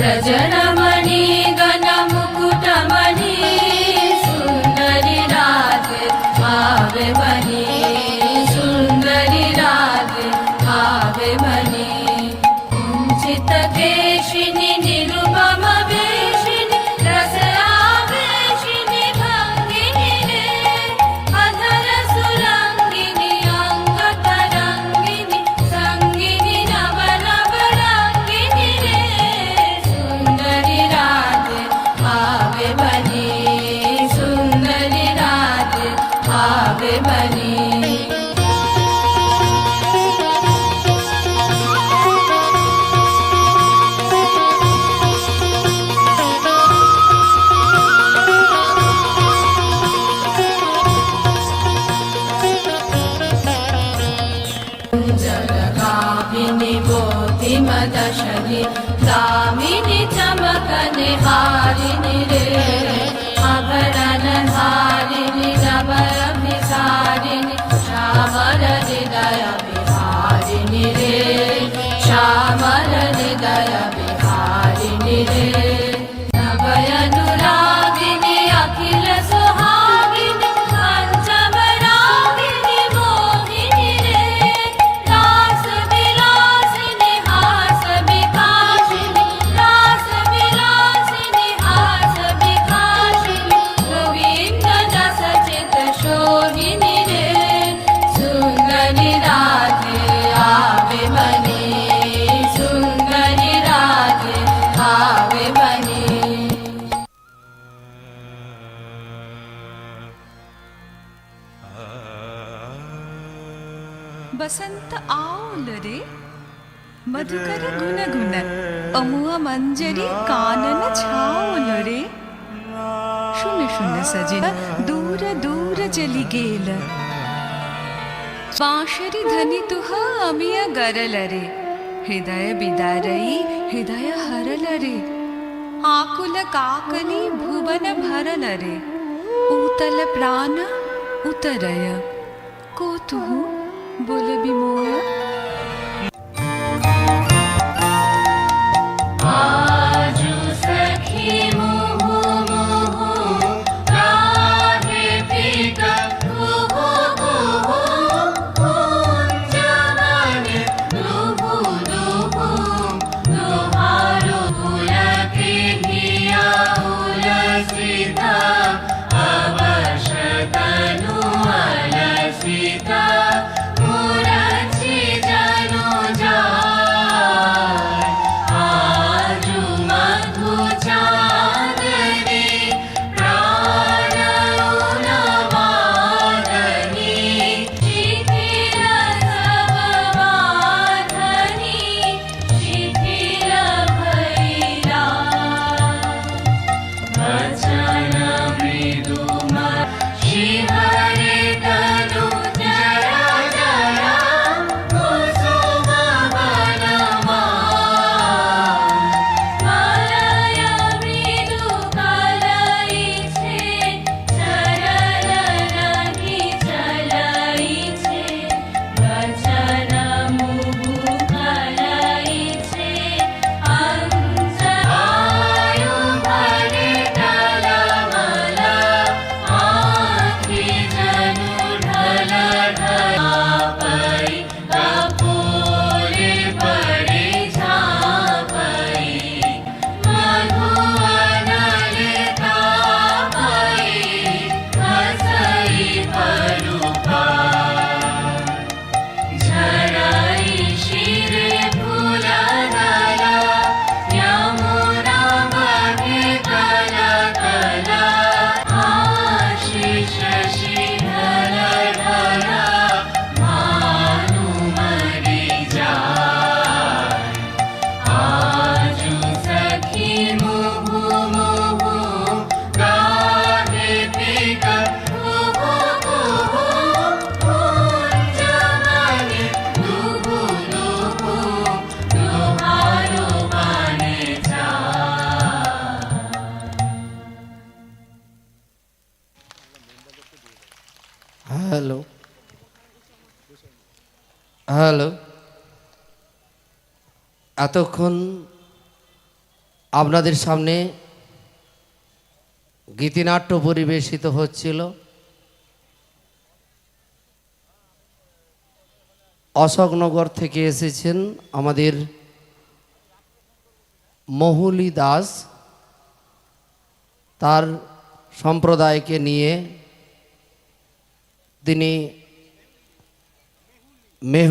व्रजनमणि मिनि चमकनि पारिनी रेिणी दे सारिनी श्यामलया पिसारिणी रे। श्याम हृदय पिसारिणी रे। ಬಸಂತ ಆಲರೆ ಮಧುಕರ ಗುಣಗುಣ ಅಮುವ ಮಂಜರಿ ಕಾನನ ಛಾವಲರೆ ಶುನ ಶುನ ಸಜಿನ ದೂರ ದೂರ ಜಲಿಗೇಲ ಪಾಶರಿ ಧನಿತುಹ ಅಮಿಯ ಗರಲರೆ ಹೃದಯ ಬಿದಾರಯಿ ಹೃದಯ ಹರಲರೆ ಆಕುಲ ಕಾಕಲಿ ಭುವನ ಭರಲರೆ ಊತಲ ಪ್ರಾಣ ಉತರಯ ಕೋತುಹು বলে বিময়া হ্যালো। এতক্ষণ আপনাদের সামনে গীতিনাট্য পরিবেশিত হচ্ছিল। অশোকনগর থেকে এসেছেন আমাদের মহুলি দাস। তার সম্প্রদায়কে নিয়ে তিনি মেহু